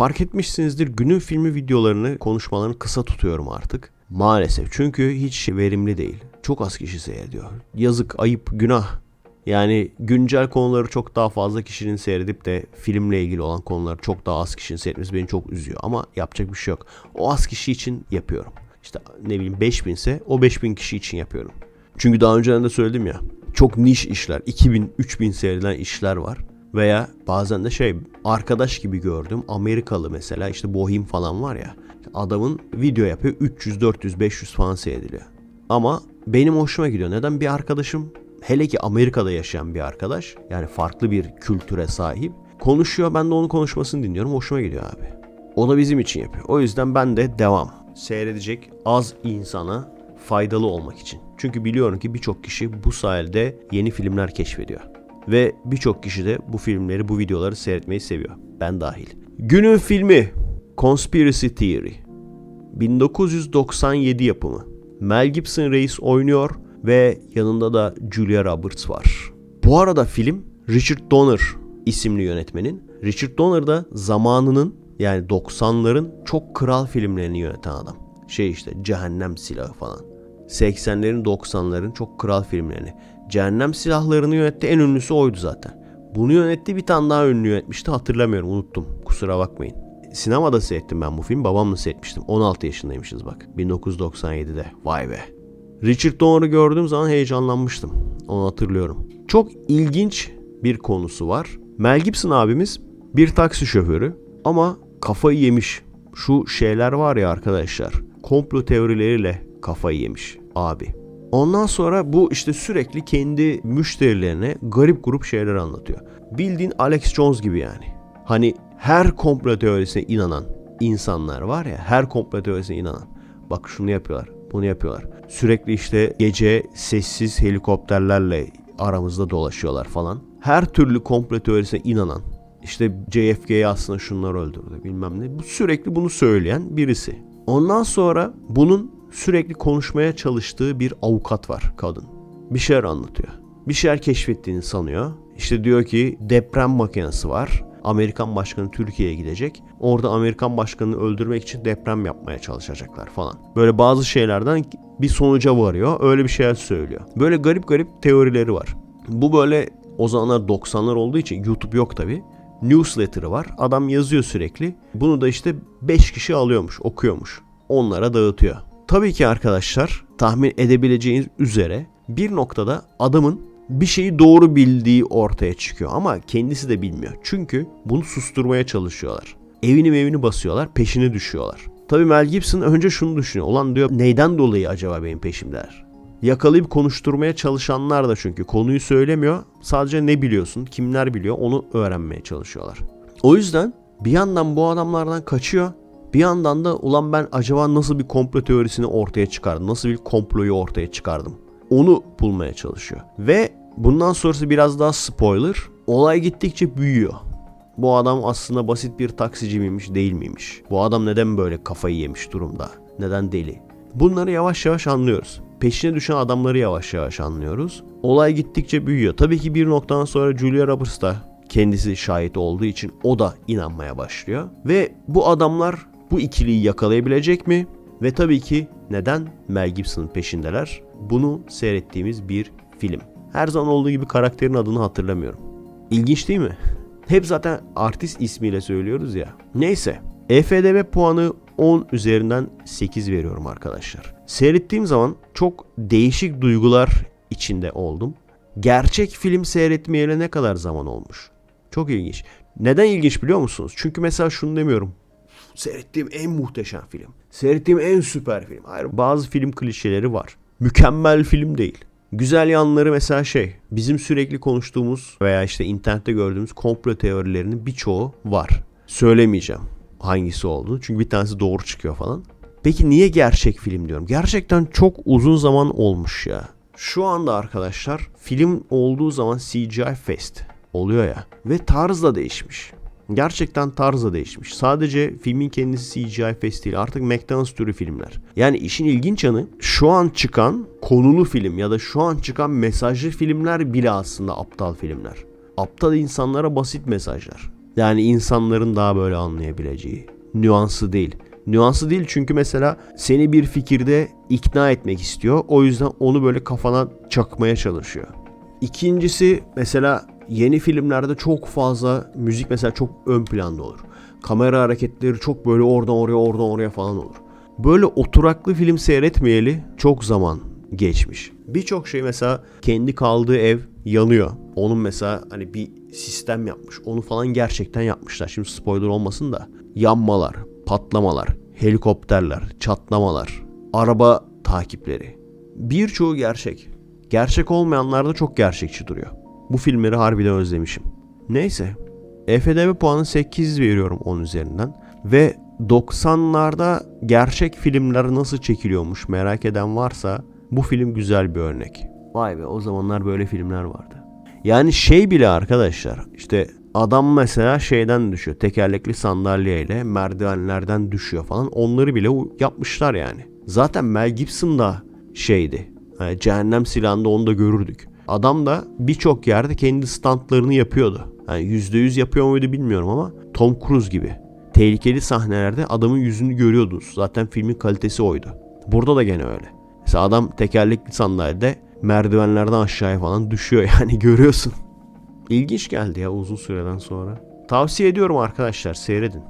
Fark etmişsinizdir günün filmi videolarını, konuşmalarını kısa tutuyorum artık. Maalesef çünkü hiç verimli değil. Çok az kişi seyrediyor. Yazık, ayıp, günah. Yani güncel konuları çok daha fazla kişinin seyredip de filmle ilgili olan konuları çok daha az kişinin seyretmesi beni çok üzüyor. Ama yapacak bir şey yok. O az kişi için yapıyorum. İşte ne bileyim 5000 ise o 5000 kişi için yapıyorum. Çünkü daha önceden de söyledim ya. Çok niş işler, 2000, 3000 seyredilen işler var. Veya bazen de şey arkadaş gibi gördüm Amerikalı mesela işte Bohim falan var ya. Adamın video yapıyor 300, 400, 500 falan seyrediliyor. Ama benim hoşuma gidiyor. Neden bir arkadaşım hele ki Amerika'da yaşayan bir arkadaş yani farklı bir kültüre sahip konuşuyor ben de onun konuşmasını dinliyorum hoşuma gidiyor abi. O da bizim için yapıyor. O yüzden ben de devam. Seyredecek az insana faydalı olmak için. Çünkü biliyorum ki birçok kişi bu sayede yeni filmler keşfediyor. Ve birçok kişi de bu filmleri, bu videoları seyretmeyi seviyor. Ben dahil. Günün filmi Conspiracy Theory. 1997 yapımı. Mel Gibson reis oynuyor ve yanında da Julia Roberts var. Bu arada film Richard Donner isimli yönetmenin. Richard Donner da zamanının yani 90'ların çok kral filmlerini yöneten adam. Şey işte Cehennem Silahı falan. 80'lerin 90'ların çok kral filmlerini. Cehennem Silahlarını yönetti en ünlüsü oydu zaten. Bunu yönetti bir tane daha ünlü yönetmişti hatırlamıyorum unuttum kusura bakmayın. Sinemada seyrettim ben bu film babamla seyretmiştim 16 yaşındaymışız bak 1997'de vay be. Richard Donner'ı gördüğüm zaman heyecanlanmıştım onu hatırlıyorum. Çok ilginç bir konusu var. Mel Gibson abimiz bir taksi şoförü ama kafayı yemiş. Şu şeyler var ya arkadaşlar komplo teorileriyle kafayı yemiş abi. Ondan sonra bu işte sürekli kendi müşterilerine garip grup şeyler anlatıyor. Bildiğin Alex Jones gibi yani. Hani her komplo teorisine inanan insanlar var ya her komplo teorisine inanan. Bak şunu yapıyorlar bunu yapıyorlar. Sürekli işte gece sessiz helikopterlerle aramızda dolaşıyorlar falan. Her türlü komplo teorisine inanan işte JFK'yi aslında şunlar öldürdü bilmem ne. Sürekli bunu söyleyen birisi. Ondan sonra bunun sürekli konuşmaya çalıştığı bir avukat var kadın. Bir şeyler anlatıyor. Bir şeyler keşfettiğini sanıyor. İşte diyor ki deprem makinesi var. Amerikan başkanı Türkiye'ye gidecek. Orada Amerikan başkanını öldürmek için deprem yapmaya çalışacaklar falan. Böyle bazı şeylerden bir sonuca varıyor. Öyle bir şeyler söylüyor. Böyle garip garip teorileri var. Bu böyle o zamanlar 90'lar olduğu için YouTube yok tabi. Newsletter'ı var. Adam yazıyor sürekli. Bunu da işte 5 kişi alıyormuş, okuyormuş. Onlara dağıtıyor. Tabii ki arkadaşlar tahmin edebileceğiniz üzere bir noktada adamın bir şeyi doğru bildiği ortaya çıkıyor ama kendisi de bilmiyor. Çünkü bunu susturmaya çalışıyorlar. Evini evini basıyorlar, peşine düşüyorlar. Tabii Mel Gibson önce şunu düşünüyor. Ulan diyor neyden dolayı acaba benim peşimdeler? Yakalayıp konuşturmaya çalışanlar da çünkü konuyu söylemiyor. Sadece ne biliyorsun, kimler biliyor onu öğrenmeye çalışıyorlar. O yüzden bir yandan bu adamlardan kaçıyor. Bir yandan da ulan ben acaba nasıl bir komplo teorisini ortaya çıkardım? Nasıl bir komployu ortaya çıkardım? Onu bulmaya çalışıyor. Ve bundan sonrası biraz daha spoiler. Olay gittikçe büyüyor. Bu adam aslında basit bir taksici miymiş değil miymiş? Bu adam neden böyle kafayı yemiş durumda? Neden deli? Bunları yavaş yavaş anlıyoruz. Peşine düşen adamları yavaş yavaş anlıyoruz. Olay gittikçe büyüyor. Tabii ki bir noktadan sonra Julia Roberts da kendisi şahit olduğu için o da inanmaya başlıyor. Ve bu adamlar bu ikiliyi yakalayabilecek mi? Ve tabii ki neden Mel Gibson'ın peşindeler? Bunu seyrettiğimiz bir film. Her zaman olduğu gibi karakterin adını hatırlamıyorum. İlginç değil mi? Hep zaten artist ismiyle söylüyoruz ya. Neyse. EFDB puanı 10 üzerinden 8 veriyorum arkadaşlar. Seyrettiğim zaman çok değişik duygular içinde oldum. Gerçek film seyretmeyeli ne kadar zaman olmuş? Çok ilginç. Neden ilginç biliyor musunuz? Çünkü mesela şunu demiyorum. Seyrettiğim en muhteşem film. Seyrettiğim en süper film. Hayır bazı film klişeleri var. Mükemmel film değil. Güzel yanları mesela şey, bizim sürekli konuştuğumuz veya işte internette gördüğümüz komplo teorilerinin birçoğu var. Söylemeyeceğim hangisi olduğunu çünkü bir tanesi doğru çıkıyor falan. Peki niye gerçek film diyorum? Gerçekten çok uzun zaman olmuş ya. Şu anda arkadaşlar film olduğu zaman CGI Fest oluyor ya ve tarz da değişmiş. Gerçekten tarz da değişmiş. Sadece filmin kendisi CGI Fest değil artık McDonald's türü filmler. Yani işin ilginç yanı şu an çıkan konulu film ya da şu an çıkan mesajlı filmler bile aslında aptal filmler. Aptal insanlara basit mesajlar. Yani insanların daha böyle anlayabileceği. Nüansı değil. Nüansı değil çünkü mesela seni bir fikirde ikna etmek istiyor. O yüzden onu böyle kafana çakmaya çalışıyor. İkincisi mesela yeni filmlerde çok fazla müzik mesela çok ön planda olur. Kamera hareketleri çok böyle oradan oraya oradan oraya falan olur. Böyle oturaklı film seyretmeyeli çok zaman geçmiş. Birçok şey mesela kendi kaldığı ev yanıyor. Onun mesela hani bir sistem yapmış. Onu falan gerçekten yapmışlar. Şimdi spoiler olmasın da. Yanmalar, patlamalar, helikopterler, çatlamalar, araba takipleri. Birçoğu gerçek. Gerçek olmayanlar da çok gerçekçi duruyor. Bu filmleri harbiden özlemişim. Neyse. EFDB puanı 8 veriyorum 10 üzerinden. Ve 90'larda gerçek filmler nasıl çekiliyormuş merak eden varsa bu film güzel bir örnek. Vay be o zamanlar böyle filmler vardı. Yani şey bile arkadaşlar işte adam mesela şeyden düşüyor tekerlekli sandalyeyle merdivenlerden düşüyor falan onları bile yapmışlar yani. Zaten Mel Gibson da şeydi yani cehennem silahında onu da görürdük. Adam da birçok yerde kendi standlarını yapıyordu. Yani %100 yapıyor muydu bilmiyorum ama Tom Cruise gibi. Tehlikeli sahnelerde adamın yüzünü görüyordunuz. Zaten filmin kalitesi oydu. Burada da gene öyle. Mesela adam tekerlekli sandalyede merdivenlerden aşağıya falan düşüyor yani görüyorsun. İlginç geldi ya uzun süreden sonra. Tavsiye ediyorum arkadaşlar seyredin.